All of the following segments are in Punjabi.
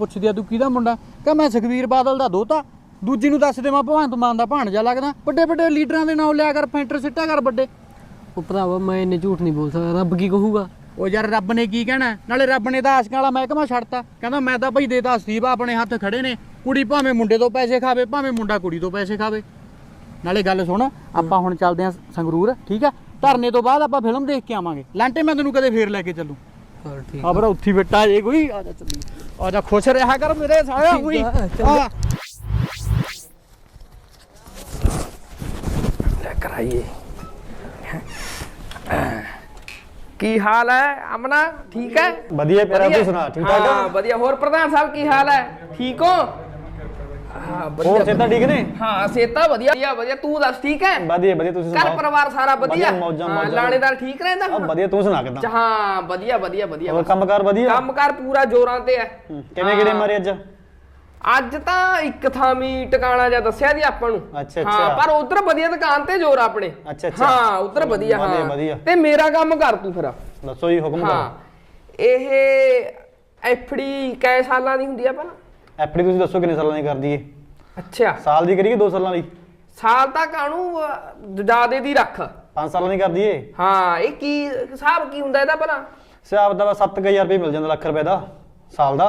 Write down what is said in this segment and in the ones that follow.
ਪੁੱਛਦੀ ਆ ਤੂੰ ਕਿਹਦਾ ਮੁੰਡਾ? ਕਹ ਮੈਂ ਸੁਖਵੀਰ ਬਾਦਲ ਦਾ ਦੋਤਾ। ਦੂਜੀ ਨੂੰ ਦੱਸ ਦੇ ਮੈਂ ਭਗਵੰਤ ਮਾਨ ਦਾ ਭਾਣਜਾ ਲੱਗਦਾ। ਵੱਡੇ ਵੱਡੇ ਲੀਡਰਾਂ ਦੇ ਨਾਮ ਲਿਆ ਕਰ ਫੈਂਟਰ ਸਿੱਟਾ ਕਰ ਵੱਡੇ। ਉਹ ਭਰਾਵਾ ਮੈਂ ਇੰਨੇ ਝੂਠ ਨਹੀਂ ਬੋਲ ਸਕਦਾ। ਰੱਬ ਕੀ ਕਹੂਗਾ? ਉਹ ਯਾਰ ਰੱਬ ਨੇ ਕੀ ਕਹਿਣਾ? ਨਾਲੇ ਰੱਬ ਨੇ ਤਾਂ ਆਸ਼ਕਾਂ ਵਾਲਾ ਮਹਿਕਮਾ ਛੱਡਤਾ। ਕਹਿੰਦਾ ਮੈਂ ਤਾਂ ਭਾਈ ਦੇਤਾ ਸਤੀਬ ਆਪਣੇ ਹੱਥ ਖੜੇ ਨੇ। ਕੁੜੀ ਭਾਵੇਂ ਮੁੰਡੇ ਤੋਂ ਪੈਸੇ ਖਾਵੇ ਭਾਵੇਂ ਮੁੰਡਾ ਕੁੜੀ ਤੋਂ ਪੈਸੇ ਖਾਵੇ। ਨਾਲੇ ਗੱਲ ਸੁਣ ਆਪਾਂ ਹੁਣ ਚੱਲਦੇ ਆਂ ਸੰਗਰੂਰ ਠੀਕ ਆ? ਧਰਨੇ ਤੋਂ ਬਾਅਦ ਆਪਾਂ ਫਿਲਮ ਦੇਖ ਕੇ ਆਵਾਂਗੇ। ਲਾਂਟੇ ਮੈਂ ਤੈਨੂੰ ਕਦੇ ਫੇਰ ਲੈ ਕੇ ਚੱਲੂ। ਆ ਬਰਾ ਉੱਥੀ ਬੈਠਾ ਜੇ ਕੋਈ। ਆ ਜਾ ਚੱਲੀ। ਆ ਜਾ ਖੁਸ਼ ਰਿਹਾ ਕਰ ਮੇਰੇ ਸਾਲਿਆ ਠੀਕ ਕੋਈ। ਆ, ਚੱਲ। ਆ ਲੈ ਕਰਾਈਏ। ਕੀ ਹਾਲ ਹੈ ਅਮਨਾ? ਠੀਕ ਹੈ? ਵਧੀਆ ਪਿਆਰਾ ਵਧੀਆ? ਤੂੰ ਸੁਣਾ ਠੀਕ ਠਾਕ ਹਾਂ ਆ? ਵਧੀਆ। ਹੋਰ ਪ੍ਰਧਾਨ ਸਾਹਿਬ ਕੀ ਹਾਲ ਹੈ? ਠੀਕ ਹੋ? ਹਾਂ ਹੋਰ ਵਧੀਆ ਸਿਹਤਾਂ ਠੀਕ ਨੇ? ਹਾਂ ਸੇਤਾ ਵਧੀਆ ਵਧੀਆ ਵਧੀਆ। ਤੂੰ ਦੱਸ ਠੀਕ ਹੈ? ਵਧੀਆ ਵਧੀਆ ਤੁਸੀਂ ਘਰ ਸੁਣਾਓ? ਪਰਿਵਾਰ ਸਾਰਾ ਵਧੀਆ? ਵਧੀਆ, ਮੌਜਾਂ- ਹਾਂ, ਮੌਜਾਂ। ਲਾਣੇਦਾਰ ਠੀਕ ਰਹਿੰਦਾ ਆ ਹੁਣ? ਵਧੀਆ ਤੂੰ ਸੁਣਾ ਕਿਦਾਂ? ਹਾਂ ਵਧੀਆ ਵਧੀਆ ਵਧੀਆ ਹੋਰ ਕੰਮਕਾਰ ਵਧੀਆ? ਕੰਮਕਾਰ ਪੂਰਾ ਜੋਰਾਂ ਤੇ ਹੈ। ਹੂੰ, ਕਿਵੇਂ ਕਿਹੜੇ ਮਾਰੇ ਅੱਜ? ਅੱਜ ਤਾਂ ਇੱਕ ਥਾਂ ਵੀ ਟਿਕਾਣਾ ਜਾਂ ਦੱਸਿਆ ਦੀ ਆਪਾਂ ਨੂੰ। ਅੱਛਾ, ਹਾਂ ਅੱਛਾ। ਪਰ ਉਧਰ ਵਧੀਆ ਦੁਕਾਨ ਤੇ ਜੋਰ ਆਪਣੇ। ਅੱਛਾ, ਅੱਛਾ। ਹਾਂ ਉਧਰ ਵਧੀਆ ਹਾਂ। ਵਧੀਆ। ਤੇ ਮੇਰਾ ਕੰਮ ਕਰ ਤੂੰ ਫਿਰ। ਦੱਸੋ ਜੀ ਹੁਕਮ ਹਾਂ। ਕਰੋ। ਇਹ ਐਫਡੀ ਕੈ ਸਾਲਾਂ ਦੀ ਹੁੰਦੀ ਆ ਪਹਿਲਾਂ। ਐਫਡੀ ਤੁਸੀਂ ਦੱਸੋ ਕਿੰਨੇ ਸਾਲਾਂ ਦੀ ਕਰਦੀ ਏ ਅੱਛਾ। ਸਾਲ ਦੀ ਕਰੀਏ 2 ਸਾਲਾਂ ਦੀ? ਸਾਲ ਤਾਂ ਕਾਣੂ ਜਿਆਦੇ ਦੀ ਰੱਖ। 5 ਸਾਲਾਂ ਦੀ ਕਰਦੀ ਏ ਹਾਂ ਇਹ ਕੀ ਹਿਸਾਬ ਕੀ ਹੁੰਦਾ ਇਹਦਾ ਪਹਿਲਾਂ ਸਿਆਬ ਦਾ 7000 ਰੁਪਏ ਮਿਲ ਜਾਂਦਾ ਲੱਖ ਰੁਪਏ ਦਾ ਸਾਲ ਦਾ।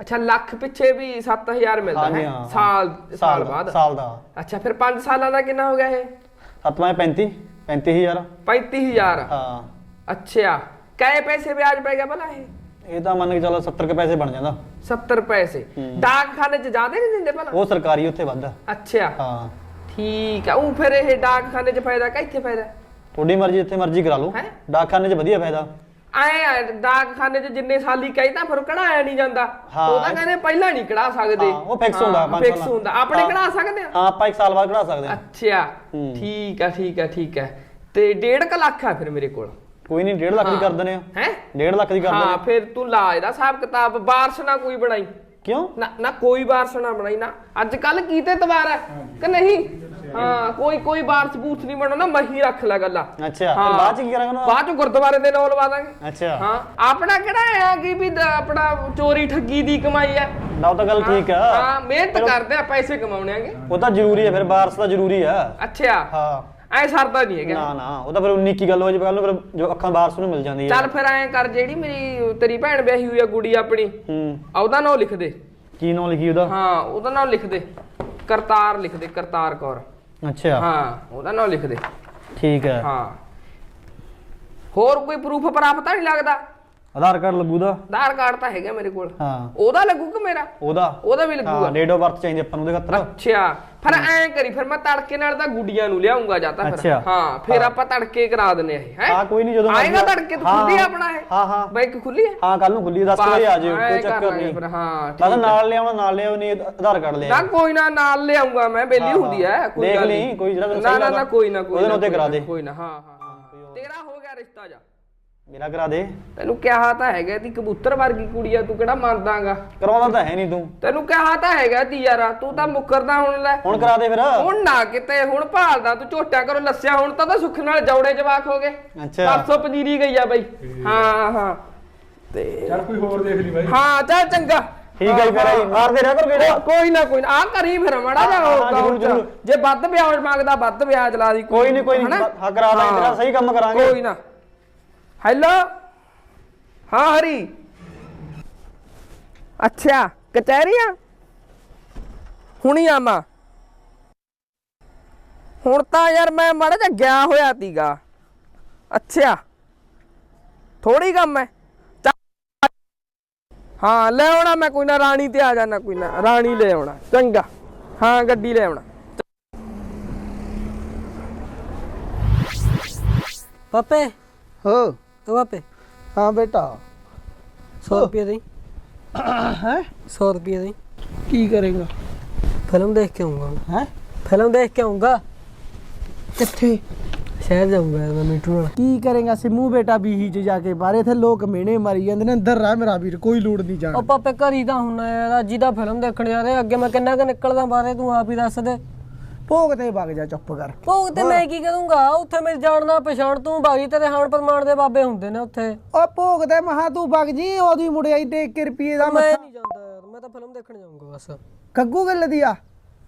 ਅੱਛਾ ਲੱਖ ਪਿੱਛੇ ਵੀ 7000 ਮਿਲਦਾ ਹੈ। ਸਾਲ ਸਾਲ ਬਾਅਦ? ਸਾਲ ਦਾ। ਅੱਛਾ ਫਿਰ 5 ਸਾਲਾਂ ਦਾ ਕਿੰਨਾ ਹੋ ਗਿਆ ਇਹ? 7ਵਾਂ 35 35000 35000 ਹਾਂ। ਅੱਛਾ ਕੈ ਪੈਸੇ ਵਿਆਜ ਪੈ ਗਿਆ ਭਲਾ ਇਹ? ਇਹ ਤਾਂ ਮੰਨ ਕੇ ਚੱਲ 70 ਕੇ ਪੈਸੇ ਬਣ ਜਾਂਦਾ। 70 ਪੈਸੇ। ਡਾਕਖਾਨੇ ਚ ਜ਼ਿਆਦਾ ਨਹੀਂ ਦਿੰਦੇ ਭਲਾ? ਉਹ ਸਰਕਾਰੀ ਉੱਥੇ ਵੱਧ ਆ। ਅੱਛਾ। ਹਾਂ। ਠੀਕ ਆ ਉਹ ਫਿਰ ਇਹ ਡਾਕਖਾਨੇ ਚ ਫਾਇਦਾ ਕਿ ਇੱਥੇ ਫਾਇਦਾ? ਤੁਹਾਡੀ ਮਰਜ਼ੀ ਜਿੱਥੇ ਮਰਜ਼ੀ ਕਰਾ ਲਓ। ਹੈਂ? ਡਾਕਖਾਨੇ 'ਚ ਵਧੀਆ ਫਾਇਦਾ। ਆਏ ਆ, ਡਾਕਖਾਨੇ ਚ ਜਿੰਨੇ ਸਾਲੀ ਕਹਿੰਦਾ ਫਿਰ ਕਢਾਇਆ ਨਹੀਂ ਜਾਂਦਾ। ਹਾਂ। ਉਹ ਤਾਂ ਕਹਿੰਦੇ ਪਹਿਲਾਂ ਨਹੀਂ ਕਢਾ ਸਕਦੇ। ਹਾਂ, ਉਹ fix ਹੁੰਦਾ, ਪੰਜ ਫਿਕਸ ਸਾਲਾਂ। ਹੁੰਦਾ। ਆਪਣੇ ਹਾਂ। ਕਢਾ ਸਕਦੇ ਆ? ਹਾਂ ਆਪਾਂ ਇੱਕ ਸਾਲ ਬਾਅਦ ਕਢਾ ਸਕਦੇ ਹਾਂ ਅੱਛਾ। ਹੂੰ। ਠੀਕ ਆ ਠੀਕ ਆ ਠੀਕ ਆ। ਤੇ 1.5 ਲੱਖ ਆ ਫਿਰ ਮੇਰੇ ਕੋਲ। ਕੋਈ ਨਹੀਂ 1.5 ਲੱਖ ਦੀ ਕਰ ਦਿੰਦੇ ਆ। ਹੈ? 1.5 ਲੱਖ ਦੀ ਕਰ ਦਿੰਦੇ ਹਾਂ ਫਿਰ ਤੂੰ ਲਾ ਇਹਦਾ ਹਿਸਾਬ ਕਿਤਾਬ। ਬਾਰਸ ਨਾ ਕੋਈ ਬਣਾਈ। ਕਿਉਂ? ਨਾ ਨਾ ਕੋਈ ਬਾਰਸ ਨਾ ਬਣਾਈ ਨਾ। ਅੱਜ ਕੱਲ ਕੀਤੇ ਤਵਾਰ ਹੈ? ਕਿ ਨਹੀਂ? ਹਾਂ ਕੋਈ ਕੋਈ ਬਾਰਸ ਬੂਥ ਨਹੀਂ ਬਣਾਉਣਾ ਮਹੀ ਰੱਖ ਲੈ ਗੱਲਾਂ। ਅੱਛਾ ਫਿਰ ਬਾਅਦ ਚ ਕੀ ਕਰਾਂਗੇ ਦਾ? ਬਾਅਦ ਚ ਗੁਰਦੁਆਰੇ ਦੇ ਨਾਲ ਲਵਾ ਦਾਂਗੇ। ਅੱਛਾ। ਹਾਂ। ਆਪਣਾ ਕਿਹੜਾ ਹੈ ਕਿ ਵੀ ਦ- ਆਪਣਾ ਚੋਰੀ ਠੱਗੀ ਦੀ ਕਮਾਈ ਹੈ? ਨਾ ਉਹ ਤਾਂ ਗੱਲ ਠੀਕ ਆ। ਹਾਂ ਮਿਹਨਤ ਕਰਦੇ ਆ ਪੈਸੇ ਕਮਾਉਣੇ ਆਗੇ। ਉਹ ਤਾਂ ਜ਼ਰੂਰੀ ਹੈ ਫਿਰ ਬਾਰਸ ਤਾਂ ਜ਼ਰੂਰੀ ਆ। ਅੱਛਾ। ਹਾਂ। ਐ ਸਰਦਾ ਨਹੀਂ ਹੈਗਾ। ਨਾ ਨਾ ਉਹ ਤਾਂ ਫਿਰ 19 ਕੀ ਗੱਲ ਹੋ ਜੇ ਕੱਲ ਨੂੰ ਫਿਰ ਜੋ ਅੱਖਾਂ ਬਾਰਸ ਨੂੰ ਮਿਲ ਜਾਂਦੀ ਹੈ ਚੱਲ ਫਿਰ ਐ ਕਰ ਜਿਹੜੀ ਮੇਰੀ ਤੇਰੀ ਭੈਣ ਵਿਆਹੀ ਹੋਈ ਆ ਗੁੜੀ ਆਪਣੀ ਹੂੰ। ਆ ਉਹਦਾ ਨਾਮ ਲਿਖ ਦੇ। ਕੀ ਨਾਂ ਲਿਖੀ ਉਹਦਾ? ਹਾਂ ਉਹਦਾ ਨਾਮ ਲਿਖ ਦੇ। ਕਰਤਾਰ ਲਿਖ ਦੇ ਕਰਤਾਰ ਕੌਰ। ਅੱਛਾ। ਹਾਂ ਉਹਦਾ ਨਾਮ ਲਿਖ ਦੇ। ਠੀਕ ਹੈ। ਹਾਂ। ਹੋਰ ਕੋਈ ਪ੍ਰੂਫ ਪ੍ਰਾਪਤ ਨਹੀਂ ਲੱਗਦਾ? ਆਧਾਰ ਕਾਰਡ ਲੱਗੂ ਦਾ? ਆਧਾਰ ਕਾਰਡ ਤਾਂ ਹੈਗਾ ਮੇਰੇ ਕੋਲ। ਹਾਂ। ਉਹਦਾ ਲੱਗੂ ਕਿ ਮੇਰਾ? ਉਹਦਾ? ਉਹਦਾ ਵੀ ਹਾਂ ਲੱਗੂਗਾ ਡੇਟ ਆਫ ਬਰਥ ਚਾਹੀਦੀ ਆਪਾਂ ਨੂੰ ਉਹਦੇ ਖਾਤਰ। ਅੱਛਾ। ਫਿਰ ਐਂ ਕਰੀ ਫਿਰ ਮੈਂ ਤੜਕੇ ਨਾਲ ਤਾਂ ਗੁੱਡੀਆਂ ਨੂੰ ਲਿਆਉਂਗਾ ਜਾਂ ਤਾਂ ਫਿਰ। ਅੱਛਾ। ਹਾਂ ਫਿਰ ਆਪਾਂ ਤੜਕੇ ਕਰਾ ਦਿੰਨੇ ਆ ਇਹ ਹੈ? ਹਾਂ ਕੋਈ ਨਹੀਂ ਜਦੋਂ ਆਏਗਾ ਤੜਕੇ ਤੂੰ ਹਾਂ, ਖੁੱਲੀ ਆਪਣਾ ਇਹ? ਹਾਂ ਹਾਂ। ਬਾਈਕ ਖੁੱਲੀ ਹੈ ਹਾਂ ਕੱਲ ਨੂੰ ਖੁੱਲੀ 10 ਵਜੇ ਆ ਜਿਓ ਐਂ ਕੋਈ ਕਰ ਚੱਕਰ ਲਾਂਗੇ ਨਹੀਂ। ਫਿਰ ਹਾਂ ਠੀਕ ਨਾਲ ਲਿਆਉਣਾ ਨਾਲ ਲਿਆਓ ਨਹੀਂ ਆਧਾਰ ਕਾਰਡ ਲੈ ਨਾ ਕੋਈ ਨਾ ਨਾਲ ਲਿਆਉਂਗਾ ਮੈਂ ਬੇਲੀ ਹਾਂ, ਹੁੰਦੀ ਹੈ ਹਾਂ। ਕੋਈ ਦੇਖ ਗੱਲ ਲਈ, ਨਹੀਂ। ਕੋਈ ਜਿਹੜਾ ਤੈਨੂੰ ਨਾ ਸਹੀ ਨਾ ਨਾ ਕੋਈ ਨਾ ਕੋਈ ਉਹਦੇ ਨਾ, ਨਾਲ ਤੇ ਕੋਈ ਕਰਾ ਨਾ, ਦੇ। ਕੋਈ ਨਾ ਹਾਂ ਹਾਂ ਹਾਂ। ਤੇਰਾ ਹੋ ਗਿਆ ਰਿਸ਼ਤਾ ਜਾ। ਮੇਰਾ ਕਰਾ ਦੇ। ਤੈਨੂੰ ਕਿਹਾ ਤਾਂ ਹੈਗਾ ਤੀ ਕਬੂਤਰ ਵਰਗੀ ਕੁੜੀ ਆ ਤੂੰ ਕਿਹੜਾ ਮੰਨਦਾਗਾ? ਕਰਾਉਂਦਾ ਤਾਂ ਹੈ ਨਹੀਂ ਤੂੰ। ਤੈਨੂੰ ਕਿਹਾ ਤਾਂ ਹੈਗਾ ਤੀ ਯਾਰਾ ਤੂੰ ਤਾਂ ਮੁੱਕਰਦਾ ਹੁਣ ਲੈ। ਹੁਣ ਕਰਾ ਦੇ ਫਿਰ। ਹੁਣ ਨਾ ਕਿਤੇ ਹੁਣ ਭਾਲਦਾ ਤੂੰ ਝੋਟਿਆਂ ਕਰੋ ਲੱਸਿਆ ਹੁਣ ਤਾਂ ਤਾਂ ਸੁੱਖ ਨਾਲ ਜੌੜੇ ਜਵਾਕ ਹੋ ਗਏ। ਅੱਛਾ। ਪਰਸੋਂ ਪਨੀਰੀ ਗਈ ਆ ਬਈ। ਹਾਂ ਹਾਂ। ਤੇ ਚੱਲ ਕੋਈ ਹੋਰ ਦੇਖ ਲਈ ਬਾਈ। ਹਾਂ ਚੱਲ ਚੰਗਾ। ਠੀਕ ਹੈ ਫਿਰ ਮਾਰਦੇ ਰਿਹਾ ਕਰ ਗੇੜਾ। ਕੋਈ ਨਾ ਕੋਈ ਨਾ ਆ ਕਰੀ ਫਿਰ ਮੜਾ ਜਾ। ਜੇ ਵੱਧ ਵਿਆਜ ਮੰਗਦਾ ਵੱਧ ਵਿਆਜ ਲਾ ਦੀ ਕੋਈ ਨਹੀਂ ਕੋਈ ਨਹੀਂ ਹਨਾ? ਹਾਂ ਕਰਾ ਦਾਂਗੇ ਤੇਰਾ। ਸਹੀ ਕੰਮ ਕਰਾਂਗੇ। ਕੋਈ ਨਾ। ਹੈਲੋ? ਹਾਂ ਹਰੀ। ਅੱਛਾ ਕਚਹਿਰੀਆਂ? ਹੁਣੀ ਆਮਾ ਹੁਣ ਤਾਂ ਯਾਰ ਮੈਂ ਮਾੜਾ ਜਿਹਾ ਗਿਆ ਹੋਇਆ ਤੀਗਾ ਅੱਛਾ। ਥੋੜੀ ਕੰਮ ਹੈ। ਹਾਂ ਲੈ ਆਉਣਾ ਮੈਂ ਕੋਈ ਨਾ ਰਾਣੀ ਤੇ ਆ ਜਾਣਾ ਕੋਈ ਨਾ। ਰਾਣੀ ਲੈ ਆਉਣਾ ਚੰਗਾ। ਹਾਂ ਗੱਡੀ ਲੈ ਆਉਣਾ। ਪਾਪੇ। ਹੋ। ਉਹ ਪਾਪੇ ਹਾਂ ਬੇਟਾ। 100 ਰੁਪਏ ਦੇ ਹੈ? 100 ਰੁਪਏ ਦੇ ਕੀ ਕਰੇਗਾ? ਫਿਲਮ ਦੇਖ ਕੇ ਆਉਂਗਾ ਹੈ? ਫਿਲਮ ਦੇਖ ਕੇ ਆਉਂਗਾ ਕਿੱਥੇ? ਸ਼ਹਿਰ ਜਾਊਂਗਾ ਮੈਂ ਮੀਟੂ ਨਾਲ। ਕੀ ਕਰੇਗਾ ਸਿਮੂ ਬੇਟਾ ਬੀਹੀ ਚ ਜਾ ਕੇ? ਬਾਰੇ ਇੱਥੇ ਲੋਕ ਮਿਹਣੇ ਮਾਰੀ ਜਾਂਦੇ ਨੇ ਅੰਦਰ ਰਹਿ ਮੇਰਾ ਵੀਰ ਕੋਈ ਲੋੜ ਨਹੀਂ ਜਾਣ ਉਹ ਪਾਪੇ ਘਰੀ ਤਾਂ ਹੁਣ ਹੀ ਤਾਂ ਫਿਲਮ ਦੇਖਣ ਜਾ ਰਹੇ ਅੱਗੇ ਮੈਂ ਕਿੰਨਾ ਕੁ ਨਿਕਲਦਾ ਬਾਰੇ ਤੂੰ ਆਪ ਹੀ ਦੱਸ ਦੇ। ਭੋਗ ਤੇ ਵਗ ਜਾ ਚੁੱਪ ਕਰ। ਉਹ ਤੇ ਮੈਂ ਕੀ ਕਰੂੰਗਾ? ਉੱਥੇ ਮੇਰੀ ਜਾਣਦਾ ਪਛਾਣ ਤੂੰ ਬਾਗੀ ਤੇਰੇ ਹਾਣ ਪਰਮਾਨ ਦੇ ਬਾਬੇ ਹੁੰਦੇ ਨੇ ਉੱਥੇ। ਓ ਭੋਗ ਤੇ ਮਹਾ ਤੂੰ ਵਗ ਜੀ ਉਹਦੀ ਮੁੜਿਆਈ ਕੇ ਰੁਪਏ ਦਾ ਮੈਂ ਨਹੀਂ ਜਾਂਦਾ ਮੈਂ ਤਾਂ ਫਿਲਮ ਦੇਖਣ ਜਾਊਂਗਾ ਬਸ। ਕੱਗੂ ਗੱਲ ਦੀ ਆ?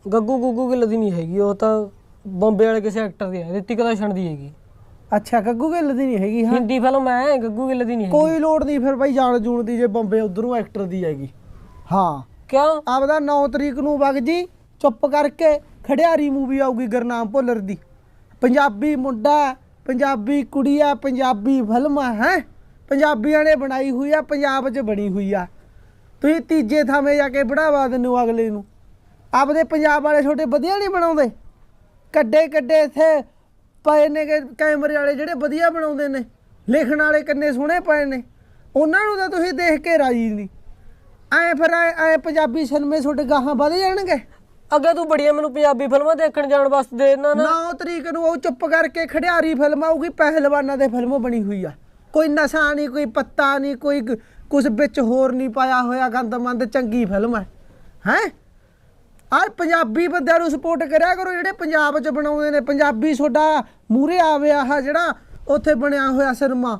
ਗੱਗੂ ਗੁੱਗੂ ਗਿੱਲ ਦੀ ਨਹੀਂ ਹੈਗੀ ਉਹ ਤਾਂ ਬੰਬੇ ਵਾਲੇ ਕਿਸੇ ਐਕਟਰ ਦੀ ਹੈ ਰਿਤਿਕ ਰੋਸ਼ਨ ਦੀ ਹੈਗੀ। ਅੱਛਾ ਕੱਗੂ ਗੱਲ ਦੀ ਨਹੀਂ ਹੈਗੀ ਹਾਂ। ਹਿੰਦੀ ਫਿਲਮ ਹੈ ਗੱਗੂ ਗਿੱਲ ਦੀ ਨਹੀਂ ਹੈਗੀ। ਕੋਈ ਲੋੜ ਨਹੀਂ ਫਿਰ ਬਾਈ ਜਾਣ ਜੂਣ ਦੀ ਜੇ ਬੰਬੇ ਉਧਰੋਂ ਐਕਟਰ ਦੀ ਹੈਗੀ। ਹਾਂ। ਕਿਉਂ? ਆਪਦਾ 9 ਤਰੀਕ ਨੂੰ ਵਗ ਜੀ ਚੁੱਪ ਕਰਕੇ ਖੜਿਆਰੀ ਮੂਵੀ ਆਊਗੀ ਗੁਰਨਾਮ ਭੁੱਲਰ ਦੀ। ਪੰਜਾਬੀ ਮੁੰਡਾ ਪੰਜਾਬੀ ਕੁੜੀਆ ਪੰਜਾਬੀ ਫਿਲਮਾਂ ਹੈ ਪੰਜਾਬੀਆਂ ਨੇ ਬਣਾਈ ਹੋਈ ਆ ਪੰਜਾਬ 'ਚ ਬਣੀ ਹੋਈ ਆ। ਤੁਸੀਂ ਤੀਜੇ ਥਾਵੇਂ ਜਾ ਕੇ ਬੜਾਵਾ ਦਿੰਦੇ ਅਗਲੇ ਨੂੰ। ਆਪਦੇ ਪੰਜਾਬ ਵਾਲੇ ਛੋਟੇ ਵਧੀਆ ਨਹੀਂ ਬਣਾਉਂਦੇ? ਕੱਡੇ ਕੱਡੇ ਇੱਥੇ ਪਏ ਨੇ ਕੈਮਰੇ ਵਾਲੇ ਜਿਹੜੇ ਵਧੀਆ ਬਣਾਉਂਦੇ ਨੇ। ਲਿਖਣ ਵਾਲੇ ਕੰਨੇ ਸੋਹਣੇ ਪਏ ਨੇ। ਉਹਨਾਂ ਨੂੰ ਤਾਂ ਤੁਸੀਂ ਦੇਖ ਕੇ ਰਾਜੀ ਨਹੀਂ। ਐ ਫਿਰ ਐ ਪੰਜਾਬੀ ਸਿਨੇਮੇ ਛੋਟੇ ਗਾਹਾਂ ਵਧ ਜਾਣਗੇ। ਅੱਗੇ ਤੂੰ ਬੜੀਆਂ ਮੈਨੂੰ ਪੰਜਾਬੀ ਫਿਲਮਾਂ ਦੇਖਣ ਜਾਣ ਵਾਸਤੇ ਦੇ ਦੇਣਾ ਨਾ। 9 ਤਰੀਕ ਨੂੰ ਉਹ ਚੁੱਪ ਕਰਕੇ ਖੜਿਆਰੀ ਫਿਲਮ ਆਊਗੀ, ਪਹਿਲਵਾਨਾਂ ਦੇ ਫਿਲਮ ਬਣੀ ਹੋਈ ਆ। ਕੋਈ ਨਸ਼ਾ ਨਹੀਂ, ਕੋਈ ਪੱਤਾ ਨਹੀਂ, ਕੋਈ ਕੁਝ ਵਿੱਚ ਹੋਰ ਨਹੀਂ ਪਾਇਆ ਹੋਇਆ, ਗੰਦਮੰਦ, ਚੰਗੀ ਫਿਲਮ ਹੈ ਹੈ? ਆਹ ਪੰਜਾਬੀ ਬੰਦਿਆਂ ਨੂੰ ਸਪੋਰਟ ਕਰਿਆ ਕਰੋ, ਜਿਹੜੇ ਪੰਜਾਬ 'ਚ ਬਣਾਉਂਦੇ ਨੇ। ਪੰਜਾਬੀ ਤੁਹਾਡਾ ਮੂਰੇ ਆਵੇ ਆਹ ਜਿਹੜਾ, ਉੱਥੇ ਬਣਿਆ ਹੋਇਆ ਸਿਨੇਮਾ।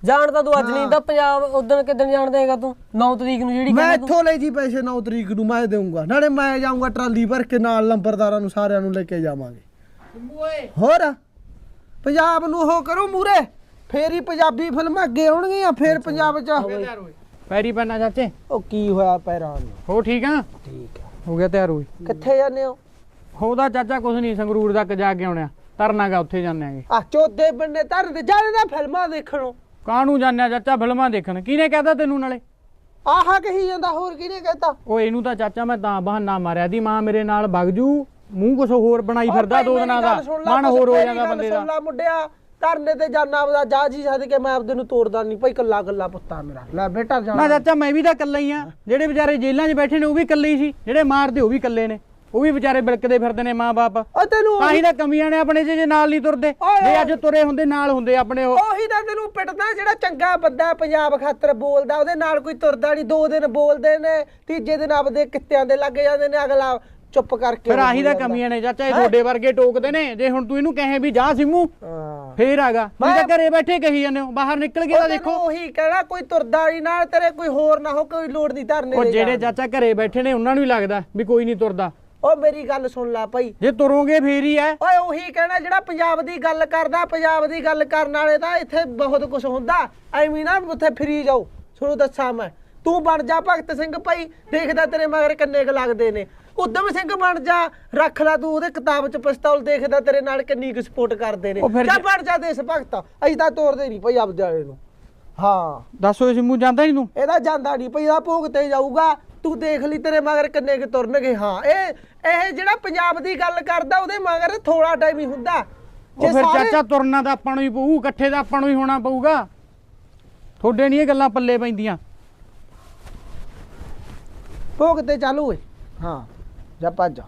ਜਾਣ ਤਾਂ ਤੂੰ ਅੱਜ ਨਹੀਂ ਤਾਂ ਪੰਜਾਬ ਉਦੋਂ ਕਿਦਣ ਜਾਣ ਦੇਗਾ ਤੂੰ? 9 ਤਰੀਕ ਨੂੰ ਜਿਹੜੀ ਮੈਂ ਇੱਥੋਂ ਲੈ ਜੀ ਪੈਸੇ 9 ਤਰੀਕ ਨੂੰ ਮੈਂ ਦੇਊਂਗਾ। ਨਾਲੇ ਮੈਂ ਜਾਊਂਗਾ ਟਰਾਲੀ ਭਰ ਕੇ ਨਾਲ ਲੰਬਰਦਾਰਾਂ ਨੂੰ ਸਾਰਿਆਂ ਨੂੰ ਲੈ ਕੇ ਜਾਵਾਂਗੇ। ਹੋਰ? ਪੰਜਾਬ ਨੂੰ ਉਹ ਕਰੋ ਮੂਰੇ ਫੇਰ ਹੀ ਪੰਜਾਬੀ ਫਿਲਮਾਂ ਅੱਗੇ ਆਉਣਗੀਆਂ ਫੇਰ ਪੰਜਾਬ 'ਚ ਪੈਰੀ ਪੈਣਾ ਚਾਚੇ। ਉਹ ਕੀ ਹੋਇਆ ਪੈਰਾਂ ਨੂੰ? ਹੋ ਠੀਕ ਆ? ਠੀਕ ਹੈ ਹੋ ਗਿਆ ਤਿਆਰ ਹੋਈ ਕਿੱਥੇ ਜਾਂਦੇ ਹੋ? ਹੋਦਾ ਚਾਚਾ ਕੁਛ ਨਹੀਂ ਸੰਗਰੂਰ ਤੱਕ ਜਾ ਕੇ ਆਉਣਿਆ ਤਰਨਾਗਾ ਉੱਥੇ ਜਾਂਦੇ ਆਂਗੇ। ਆ ਚੋਦੇ ਬੰਨੇ ਧਰਨ ਤੇ ਜਾਂਦੇ ਦਾ ਫਿਲਮਾਂ ਦੇਖਣੋਂ ਕਾਹਨੂੰ ਜਾਂਦੇ ਆ ਚਾਚਾ ਫਿਲਮਾਂ ਦੇਖਣ? ਕਿਹਨੇ ਕਹਦਾ ਤੈਨੂੰ ਨਾਲੇ? ਆਹਾ ਕਹੀ ਜਾਂਦਾ ਹੋਰ ਕਿਹਨੇ ਕਹਤਾ? ਉਹ ਇਹਨੂੰ ਤਾਂ ਚਾਚਾ ਮੈਂ ਤਾਂ ਬਹਾਨਾ ਮਾਰਿਆ ਦੀ ਮਾਂ ਮੇਰੇ ਨਾਲ ਵਗ ਜੂ ਮੂੰਹ ਕੁਛ ਹੋਰ ਬਣਾਈ ਫਿਰਦਾ ਦੋ ਦਿਨਾਂ ਦਾ। ਮਨ ਹੋਰ ਹੋ ਜਾਂਦਾ ਬੰਦੇ ਦਾ। ਸੁਣ ਲਾ ਮੁੰਡਿਆ ਧਰਨੇ ਤੇ ਜਾਣਾ ਆਪਦਾ ਜਾ ਜੀ ਸਦ ਕੇ ਮੈਂ ਆਪਦੇ ਨੂੰ ਤੋੜਦਾ ਨਹੀਂ ਭਾਈ ਕੱਲਾ ਕੱਲਾ ਪੁੱਤਾ ਮੇਰਾ। ਲੈ ਬੇਟਾ ਨਾ ਜਾਣਾ। ਚਾਚਾ ਮੈਂ ਵੀ ਤਾਂ ਇਕੱਲਾ ਹੀ ਆ ਜਿਹੜੇ ਵਿਚਾਰੇ ਜੇਲ੍ਹਾਂ 'ਚ ਬੈਠੇ ਨੇ ਉਹ ਵੀ ਇਕੱਲੇ ਹੀ ਸੀ ਜਿਹੜੇ ਮਾਰਦੇ ਉਹ ਵੀ ਇਕੱਲੇ ਨੇ। ਉਹ ਵੀ ਵਿਚਾਰੇ ਬਿਲਕਦੇ ਫਿਰਦੇ ਨੇ ਮਾਂ-ਬਾਪ ਉਹ ਤੈਨੂੰ ਤਾਂ ਹੀ ਤਾਂ ਕਮੀਆਂ ਨੇ ਆਪਣੇ 'ਚ ਜੇ ਨਾਲ ਨਹੀਂ ਤੁਰਦੇ। ਜੇ ਅੱਜ ਤੁਰੇ ਹੁੰਦੇ ਨਾਲ ਹੁੰਦੇ ਆਪਣੇ ਉਹ। ਉਹੀ ਤਾਂ ਤੈਨੂੰ ਪਿੱਟਦਾ ਜਿਹੜਾ ਚੰਗਾ ਬੰਦਾ ਪੰਜਾਬ ਖਾਤਰ ਬੋਲਦਾ ਉਹਦੇ ਨਾਲ ਕੋਈ ਤੁਰਦਾ ਨਹੀਂ ਦੋ ਦਿਨ ਬੋਲਦੇ ਨੇ ਤੀਜੇ ਦਿਨ ਆਪਦੇ ਕਿੱਤਿਆਂ ਦੇ ਲੱਗ ਜਾਂਦੇ ਨੇ ਅਗਲਾ ਚੁੱਪ ਕਰਕੇ ਫਿਰ ਆਹੀ ਤਾਂ ਕਮੀਆਂ ਨੇ ਚਾਚਾ ਇਹ ਤੁਹਾਡੇ ਵਰਗੇ ਟੋਕਦੇ ਨੇ ਜੇ ਹੁਣ ਤੂੰ ਇਹਨੂੰ ਕਹੇ ਵੀ ਜਾ ਸਿੰਮੂ ਫੇਰ ਆਗਾ। ਤੁਸੀਂ ਤਾਂ ਘਰੇ ਬੈਠੇ ਕਹੀ ਜਾਂਦੇ ਹੋ ਬਾਹਰ ਨਿਕਲ ਕੇ ਤਾਂ ਦੇਖੋ। ਉਹੀ ਕਹਿਣਾ ਕੋਈ ਤੁਰਦਾ ਨਹੀਂ ਨਾਲ ਤੇਰੇ ਕੋਈ ਹੋਰ ਨਾ ਹੋ ਕੋਈ ਲੋੜ ਨਹੀਂ ਧਰਨੇ ਉਹ ਦੇ ਜਿਹੜੇ। ਚਾਚਾ ਘਰੇ ਬੈਠੇ ਨੇ ਉਹਨਾਂ ਨੂੰ ਹੀ ਲੱਗਦਾ ਵੀ ਕੋਈ ਨਹੀਂ ਤੁਰਦਾ। ਉਹ ਮੇਰੀ ਗੱਲ ਸੁਣ ਲੈ ਭਾਈ। ਜੇ ਤੁਰੋਗੇ ਫੇਰ ਹੀ ਐ। ਓਏ ਉਹੀ ਕਹਿਣਾ ਜਿਹੜਾ ਪੰਜਾਬ ਦੀ ਗੱਲ ਕਰਦਾ ਪੰਜਾਬ ਦੀ ਗੱਲ ਕਰਨ ਵਾਲੇ ਤਾਂ ਇੱਥੇ ਬਹੁਤ ਕੁਝ ਹੁੰਦਾ। ਐਵੇਂ ਨਾ ਉੱਥੇ ਫਰੀ ਜਾਓ। ਤੁਹਾਨੂੰ ਦੱਸਾਂ ਮੈਂ। ਤੂੰ ਬਣ ਜਾ ਭਗਤ ਸਿੰਘ ਭਾਈ ਦੇਖਦਾ ਤੇਰੇ ਮਗਰ ਕਿੰਨੇ ਕੁ ਲੱਗਦੇ ਨੇ। ਉਦਮ ਸਿੰਘ ਬਣ ਜਾ ਰੱਖ ਲੈ ਤੂੰ ਉਹਦੇ ਕਿਤਾਬ 'ਚ ਪਿਸਤੌਲ ਦੇਖਦਾ ਤੇਰੇ ਨਾਲ ਕਿੰਨੀ ਕੁ ਸਪੋਰਟ ਕਰਦੇ ਨੇ। ਉਹ ਫਿਰ ਜਾ ਜੇ- ਬਣ ਜਾ ਦੇਸ਼ ਭਗਤ। ਅਸੀਂ ਤਾਂ ਤੋਰਦੇ ਨਹੀਂ ਭਾਈ ਆਪਦੇ ਵਾਲੇ ਨੂੰ। ਹਾਂ। ਦੱਸੋ ਸਿੰਮੂ ਜਾਂਦਾ ਨਹੀਂ ਤੂੰ? ਇਹਦਾ ਜਾਂਦਾ ਨਹੀਂ ਭਈ ਇਹਦਾ ਭੋਗ ਤੇ ਜਾਊਗਾ। ਤੂੰ ਦੇਖ ਲਈ ਤੇਰੇ ਮਗਰ ਕਿੰਨੇ ਕੁ ਤੁਰਨਗੇ। ਹਾਂ ਇਹ ਇਹ ਜਿਹੜਾ ਪੰਜਾਬ ਦੀ ਗੱਲ ਕਰਦਾ ਉਹਦੇ ਮਗਰ ਥੋੜਾ ਟਾਈਮ ਹੀ ਹੁੰਦਾ। ਉਹ ਫਿਰ ਸਾਰੇ- ਚਾਚਾ ਤੁਰਨਾ ਤਾਂ ਆਪਾਂ ਨੂੰ ਹੀ ਪਊ ਇਕੱਠੇ ਤਾਂ ਆਪਾਂ ਨੂੰ ਹੀ ਹੋਣਾ ਪਊਗਾ। ਤੁਹਾਡੇ ਨਹੀਂ ਇਹ ਗੱਲਾਂ ਪੱਲੇ ਪੈਂਦੀਆਂ। ਭੋਗ ਤੇ ਚੱਲ ਓਏ ਹਾਂ ਜਾ ਭੱਜ ਜਾ।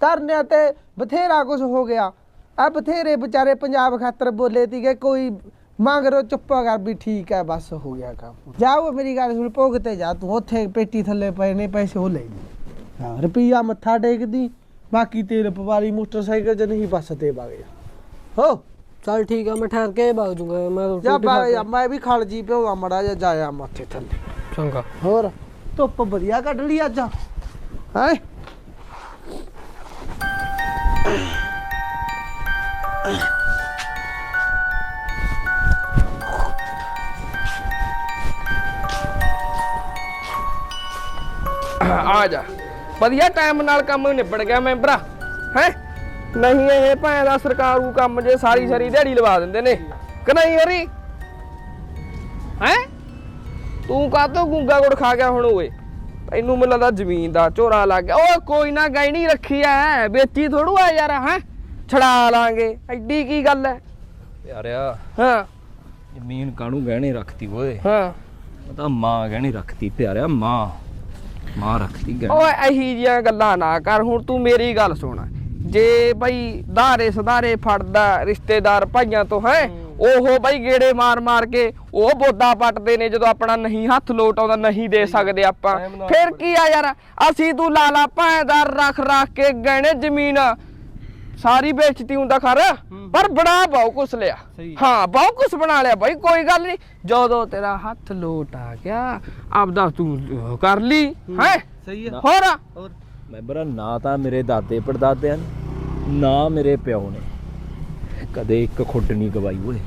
ਧਰਨਿਆਂ ਤੇ ਬਥੇਰਾ ਕੁਝ ਹੋ ਗਿਆ। ਆ ਬਥੇਰੇ ਵਿਚਾਰੇ ਪੰਜਾਬ ਖਾਤਰ ਬੋਲੇ ਤੀਗੇ ਕੋਈ ਮੰਗਰੋ ਚੁੱਪਾ ਕਰ ਵੀ ਠੀਕ ਹੈ ਬਸ ਹੋ ਗਿਆ ਕੰਮ। ਜਾਓ ਮੇਰੀ ਗੱਲ ਸੁਣ ਭੋਗ ਤੇ ਜਾ ਤੂੰ ਉੱਥੇ ਪੇਟੀ ਥੱਲੇ ਪਏ ਨੇ ਪੈਸੇ ਉਹ ਲੈ ਲਈ। ਹਾਂ ਰੁਪਈਆ ਮੱਥਾ ਟੇਕਦੀ ਬਾਕੀ ਤੇਲ ਪਵਾਲੀ ਮੋਟਰਸਾਈਕਲ 'ਚ ਨਹੀਂ ਬੱਸ ਤੇ ਵਗ ਜਾ। ਹੋ। ਚੱਲ ਠੀਕ ਆ ਮੈਂ ਠਹਿਰ ਕੇ ਭਗ ਜੂਗਾ ਮੈਂ ਰੋਟੀ ਜਾ ਖਾ ਬਾ ਕੇ- ਮੈਂ ਵੀ ਖਲ ਜੀ ਪਿਓ ਮੜਾ ਜਾ ਜਾਇਆ ਮੱਥੇ ਥੱਲੇ। ਚੰਗਾ। ਹੋਰ ਧੁੱਪ ਵਧੀਆ ਕੱਢ ਲਈ ਅੱਜ। ਹੈ? ਆ ਜਾ। ਵਧੀਆ ਟਾਈਮ ਨਾਲ ਕੰਮ ਨਿਬੜ ਗਿਆ ਮੈਂਬਰਾ। ਹੈ? ਨਹੀਂ ਇਹ ਭਾਂ ਦਾ ਸਰਕਾਰੂ ਕੰਮ ਜੇ ਸਾਰੀ ਸਾਰੀ ਦਿਹਾੜੀ ਲਵਾ ਦਿੰਦੇ ਨੇ। ਕਿ ਨਹੀਂ ਹਰੀ? ਹੈ? ਤੂੰ ਕਾਹਤੋਂ ਗੁੰਗਾ ਗੁੜ ਖਾ ਗਿਆ ਹੁਣ ਓਏ? ਤੈਨੂੰ ਮੈਨੂੰ ਲੱਗਦਾ ਜ਼ਮੀਨ ਦਾ ਝੋਰਾ ਲੱਗ ਗਿਆ। ਓਏ ਕੋਈ ਨਾ ਗੈਣੀ ਰੱਖੀ ਐ। ਵੇਚੀ ਥੋੜੂ ਆ ਯਾਰ ਹੈ? ਛੜਾ ਲਾਂਗੇ। ਐਡੀ ਕੀ ਗੱਲ ਐ? ਯਾਰਿਆ ਹਾਂ। ਜ਼ਮੀਨ ਕਾਹਨੂੰ ਗਹਿਣੇ ਰੱਖਤੀ ਓਏ? ਹਾਂ। ਉਹ ਤਾਂ ਮਾਂ ਗਹਿਣੇ ਰੱਖਤੀ ਪਿਆਰਿਆ ਮਾਂ। ਮਾਂ ਰੱਖਤੀ ਗਹਿਣੇ ਓਏ ਇਹੀ ਜੀਆਂ ਗੱਲਾਂ ਨਾ ਕਰ ਹੁਣ ਤੂੰ ਮੇਰੀ ਗੱਲ ਸੁਣ। ਜੇ ਬਈ ਧਾਰੇ ਸੁਧਾਰੇ ਫੜਦਾ ਰਿਸ਼ਤੇਦਾਰ ਭਾਈਆਂ ਤੋਂ ਹੈ ਉਹ ਬਈ ਗੇੜੇ ਮਾਰ ਮਾਰ ਕੇ ਉਹ ਬੋਦਾ ਪੱਟਦੇ ਨੇ ਜਦੋਂ ਆਪਣਾ ਨਹੀਂ ਹੱਥ ਲੋਟ ਆਉਂਦਾ ਨਹੀਂ ਦੇ ਸਕਦੇ ਆਪਾਂ। ਫਿਰ ਕੀ ਆ ਯਾਰ ਅਸੀਂ ਤੂੰ ਲਾਲਾ ਭਾਂਦਾਰ ਰੱਖ ਰੱਖ ਕੇ ਗਹਿਣੇ ਜ਼ਮੀਨ। ਸਾਰੀ ਵੇਚਤੀ ਹੁੰਦਾ ਖਰ ਪਰ ਬੜਾ ਬਹੁ ਕੁਛ ਲਿਆ। ਹਾਂ ਬਹੁ ਕੁਛ ਬਣਾ ਲਿਆ ਬਾਈ ਕੋਈ ਗੱਲ ਨਹੀਂ। ਜਦੋਂ ਤੇਰਾ ਹੱਥ ਲੋਟ ਆ ਗਿਆ ਆਪਦਾ ਤੂੰ ਕਰ ਲਈ ਹੈ ਸਹੀ ਆ। ਹੋਰ? ਹੋਰ? ਮੈਂਬਰਾ ਨਾ ਤਾਂ ਮੇਰੇ ਦਾਦੇ ਪੜਦਾਦਿਆਂ ਨੇ ਨਾ ਮੇਰੇ ਪਿਓ ਨੇ। ਕਦੇ ਇੱਕ ਖੁੱਡ ਨਹੀਂ ਗਵਾਈ ਓਏ।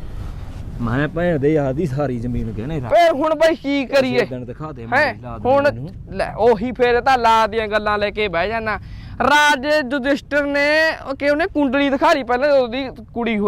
ਮੈਂ ਭੈਣ ਦੇ ਯਾਦ ਦੀ ਸਾਰੀ ਜ਼ਮੀਨ ਗਹਿਣੇ ਰੱਖ। ਫੇਰ ਹੁਣ ਬਾਈ ਕੀ ਕਰੀਏ? ਦਿਨ ਦਿਖਾ ਦੇ ਹੈ? ਮੈਨੂੰ ਲਾ ਦੇ ਹੁਣ। ਲੈ ਉਹੀ ਫੇਰ ਤਾਂ ਲਾ ਦੀਆਂ ਗੱਲਾਂ ਲੈ ਕੇ ਬਹਿ ਜਾਣਾ। ਰਾਜੇ ਯੁਧਿਸ਼ਟਰ ਨੇ ਕਿ ਉਹਨੇ ਕੁੰਡਲੀ ਦਿਖਾ ਲਈ ਪਹਿਲਾਂ ਉਹਦੀ ਕੁੜੀ ਹੋਈ।